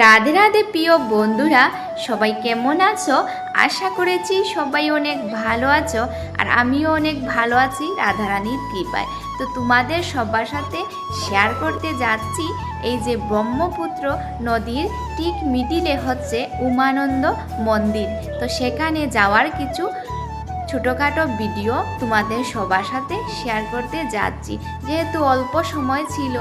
রাধে রাধে প্রিয় বন্ধুরা, সবাই কেমন আছো? আশা করেছি সবাই অনেক ভালো আছো আর আমিও অনেক ভালো আছি রাধারানীর কৃপায়। তো তোমাদের সবার সাথে শেয়ার করতে যাচ্ছি, এই যে ব্রহ্মপুত্র নদীর ঠিক মিডিলে হচ্ছে উমানন্দ মন্দির। তো সেখানে যাওয়ার কিছু ছোটোখাটো ভিডিও তোমাদের সবার সাথে শেয়ার করতে যাচ্ছি। যেহেতু অল্প সময় ছিল,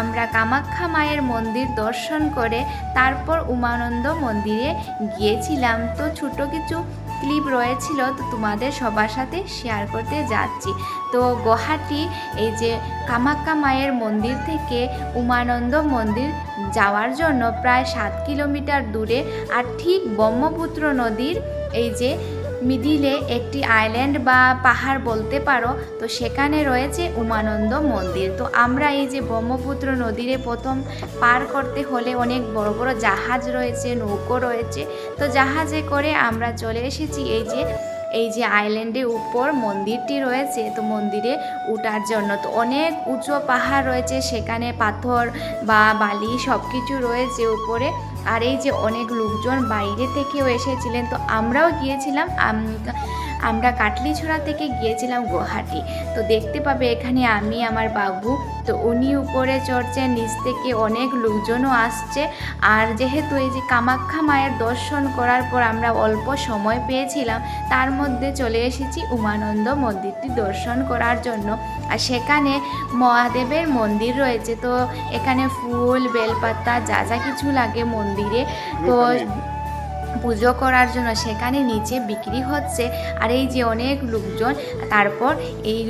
আমরা কামাখ্যা মায়ের মন্দির দর্শন করে তারপর উমানন্দ মন্দিরে গিয়েছিলাম। তো ছোট কিছু ক্লিপ রয়েছিল, তো তোমাদের সবার সাথে শেয়ার করতে যাচ্ছি। তো গুয়াহাটি, এই যে কামাখ্যা মায়ের মন্দির থেকে উমানন্দ মন্দির যাওয়ার জন্য প্রায় সাত কিলোমিটার দূরে আর ঠিক ব্রহ্মপুত্র নদীর এই যে মিডিলে একটি আইল্যান্ড বা পাহাড় বলতে পারো, তো সেখানে রয়েছে উমানন্দ মন্দির। তো আমরা এই যে ব্রহ্মপুত্র নদীরে প্রথম পার করতে হলে অনেক বড় বড় জাহাজ রয়েছে, নৌকো রয়েছে। তো জাহাজে করে আমরা চলে এসেছি এই যে এই যে আইল্যান্ডের উপর মন্দিরটি রয়েছে, তো মন্দিরে উঠার জন্য। তো অনেক উঁচু পাহাড় রয়েছে, সেখানে পাথর বা বালি সব কিছু রয়েছে উপরে। আর এই যে অনেক লোকজন বাইরে থেকেও এসেছিলেন তো আমরাও গিয়েছিলাম আমরা কাটলিছড়া থেকে গিয়েছিলাম গুয়াহাটি। তো দেখতে পাবে এখানে আমি, আমার বাবু। তো উনি উপরে চড়ছেন, নিচ থেকে অনেক লোকজনও আসছে। আর যেহেতু এই যে কামাখ্যা মায়ের দর্শন করার পর আমরা অল্প সময় পেয়েছিলাম, তার মধ্যে চলে এসেছি উমানন্দ মন্দিরটি দর্শন করার জন্য। আর সেখানে মহাদেবের মন্দির রয়েছে। তো এখানে ফুল, বেলপাতা, যা যা কিছু লাগে মন্দিরে। তো পুজো করার জন্য সেখানে নিচে বিক্রি হচ্ছে। আর এই যে অনেক লোকজন, তারপর এই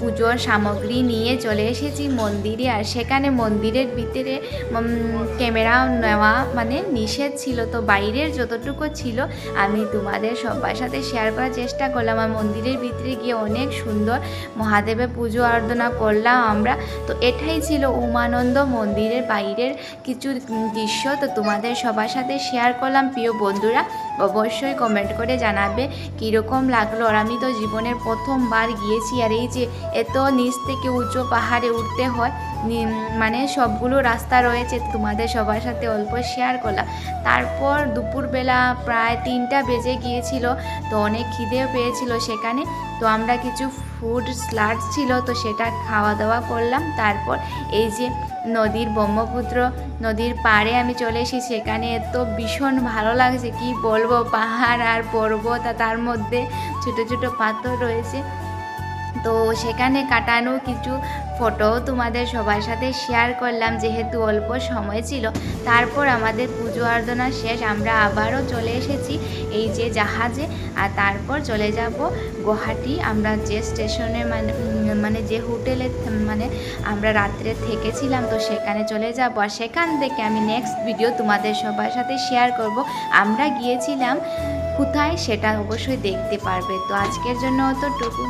পুজোর সামগ্রী নিয়ে চলে এসেছি মন্দিরে। আর সেখানে মন্দিরের ভিতরে ক্যামেরা নেওয়া মানে নিষেধ ছিল। তো বাইরের যতটুকু ছিল, আমি তোমাদের সবার সাথে শেয়ার করার চেষ্টা করলাম। আর মন্দিরের ভিতরে গিয়ে অনেক সুন্দর মহাদেবের পুজো আরাধনা করলাম আমরা। তো এটাই ছিল উমানন্দ মন্দিরের বাইরের কিছু দৃশ্য। তো তোমাদের সবার সাথে শেয়ার করলাম। প্রিয় বন্ধুরা অবশ্যই কমেন্ট করে জানাবে কীরকম লাগল। আর আমি তো জীবনের প্রথমবার গিয়েছি আর এই যে এত নিচ থেকে উঁচু পাহাড়ে উঠতে হয় মানে সবগুলো রাস্তা রয়েছে তোমাদের সবার সাথে অল্প শেয়ার করলাম। তারপর দুপুরবেলা প্রায় তিনটা বেজে গিয়েছিল, তো অনেক খিদেও পেয়েছিল সেখানে। তো আমরা কিছু ফুড স্লাড ছিল, তো সেটা খাওয়া দাওয়া করলাম। তারপর এই যে নদীর ব্রহ্মপুত্র, নদীর পাড়ে আমি চলে এসেছি। সেখানে এত ভীষণ ভালো লাগছে, কি বলব? পাহাড় আর পর্বত আর তার মধ্যে ছোটো ছোটো পাথর রয়েছে। তো সেখানে কাটানো কিছু ফটো তোমাদের সবার সাথে শেয়ার করলাম, যেহেতু অল্প সময় ছিল। তারপর আমাদের পুজো আরাধনা শেষ, আমরা আবারও চলে এসেছি এই যে জাহাজে। আর তারপর চলে যাব গুয়াহাটি। আমরা যে স্টেশনে মানে মানে যে হোটেলে মানে আমরা রাত্রে থেকেছিলাম, তো সেখানে চলে যাব। আর সেখান থেকে আমি নেক্সট ভিডিও তোমাদের সবার সাথে শেয়ার করব। আমরা গিয়েছিলাম কোথায় সেটা অবশ্যই দেখতে পারবে। তো আজকের জন্য অতটুকু।